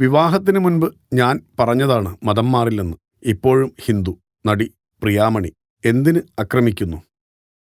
വിവാഹത്തിന് മുൻപ് ഞാൻ പറഞ്ഞതാണ് മതം മാറില്ലെന്ന്. ഇപ്പോഴും ഹിന്ദു നടി പ്രിയാമണി എന്തിന് ആക്രമിക്കുന്നു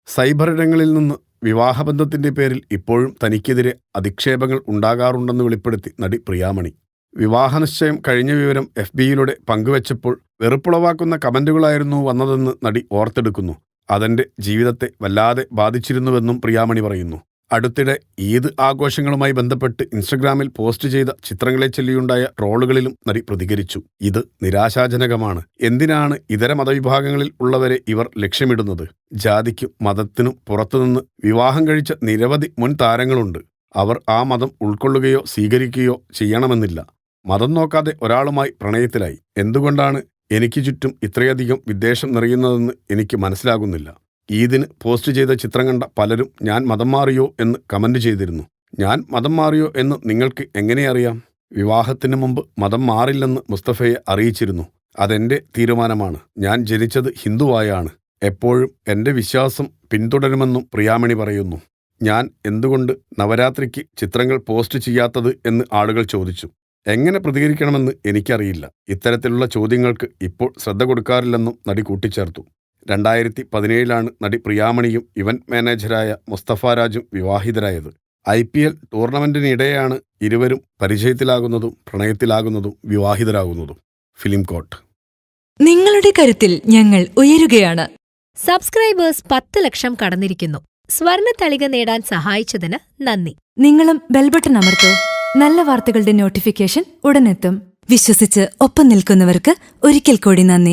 സൈബറിടങ്ങളിൽ നിന്ന് വിവാഹബന്ധത്തിന്റെ പേരിൽ ഇപ്പോഴും തനിക്കെതിരെ അധിക്ഷേപങ്ങൾ ഉണ്ടാകാറുണ്ടെന്ന് വെളിപ്പെടുത്തി നടി പ്രിയാമണി. വിവാഹനിശ്ചയം കഴിഞ്ഞ വിവരം എഫ് ബിയിലൂടെ പങ്കുവച്ചപ്പോൾ വെറുപ്പുളവാക്കുന്ന കമന്റുകളായിരുന്നു വന്നതെന്ന് നടി ഓർത്തെടുക്കുന്നു. അതെന്റെ ജീവിതത്തെ വല്ലാതെ ബാധിച്ചിരുന്നുവെന്നും പ്രിയാമണി പറയുന്നു. അടുത്തിടെ ഈദ് ആഘോഷങ്ങളുമായി ബന്ധപ്പെട്ട് ഇൻസ്റ്റഗ്രാമിൽ പോസ്റ്റ് ചെയ്ത ചിത്രങ്ങളെ ചൊല്ലിയുണ്ടായ ട്രോളുകളിലും നടി പ്രതികരിച്ചു. ഇത് നിരാശാജനകമാണ്. എന്തിനാണ് ഇതര മതവിഭാഗങ്ങളിൽ ഉള്ളവരെ ഇവർ ലക്ഷ്യമിടുന്നത്? ജാതിക്കും മതത്തിനും പുറത്തുനിന്ന് വിവാഹം കഴിച്ച നിരവധി മുൻ താരങ്ങളുണ്ട്. അവർ ആ മതം ഉൾക്കൊള്ളുകയോ സ്വീകരിക്കുകയോ ചെയ്യണമെന്നില്ല. മതം നോക്കാതെ ഒരാളുമായി പ്രണയത്തിലായി. എന്തുകൊണ്ടാണ് എനിക്ക് ചുറ്റും ഇത്രയധികം വിദ്വേഷം നിറയുന്നതെന്ന് എനിക്ക് മനസ്സിലാകുന്നില്ല. ഈദിന് പോസ്റ്റ് ചെയ്ത ചിത്രം കണ്ട പലരും ഞാൻ മതം മാറിയോ എന്ന് കമന്റ് ചെയ്തിരുന്നു. ഞാൻ മതം മാറിയോ എന്ന് നിങ്ങൾക്ക് എങ്ങനെ അറിയാം? വിവാഹത്തിന് മുമ്പ് മതം മാറില്ലെന്ന് മുസ്തഫയെ അറിയിച്ചിരുന്നു. അതെന്റെ തീരുമാനമാണ്. ഞാൻ ജനിച്ചത് ഹിന്ദുവായാണ്. എപ്പോഴും എന്റെ വിശ്വാസം പിന്തുടരുമെന്നും പ്രിയാമണി പറയുന്നു. ഞാൻ എന്തുകൊണ്ട് നവരാത്രിക്ക് ചിത്രങ്ങൾ പോസ്റ്റ് ചെയ്യാത്തത് എന്ന് ആളുകൾ ചോദിച്ചു. എങ്ങനെ പ്രതികരിക്കണമെന്ന് എനിക്കറിയില്ല. ഇത്തരത്തിലുള്ള ചോദ്യങ്ങൾക്ക് ഇപ്പോൾ ശ്രദ്ധ കൊടുക്കാറില്ലെന്നും നടി കൂട്ടിച്ചേർത്തു. രണ്ടായിരത്തി പതിനേഴിലാണ് നടി പ്രിയാമണിയും ഇവന്റ് മാനേജരായ മുസ്തഫ രാജും വിവാഹിതരായത്. ഐ പി എൽ ടൂർണമെന്റിനിടെയാണ് ഇരുവരും പരിചയത്തിലാകുന്നതും പ്രണയത്തിലാകുന്നതും വിവാഹിതരാകുന്നതും. Film coat. നിങ്ങളുടെ കരുത്തിൽ ഞങ്ങൾ ഉയരുകയാണ്. സബ്സ്ക്രൈബേഴ്സ് പത്ത് ലക്ഷം കടന്നിരിക്കുന്നു. സ്വർണ തളിക നേടാൻ സഹായിച്ചതിന് നന്ദി. നിങ്ങളും ബെൽബട്ടൺ അമർത്തോ. നല്ല വാർത്തകളുടെ നോട്ടിഫിക്കേഷൻ ഉടനെത്തും. വിശ്വസിച്ച് ഒപ്പം നിൽക്കുന്നവർക്ക് ഒരിക്കൽ കൂടി നന്ദി.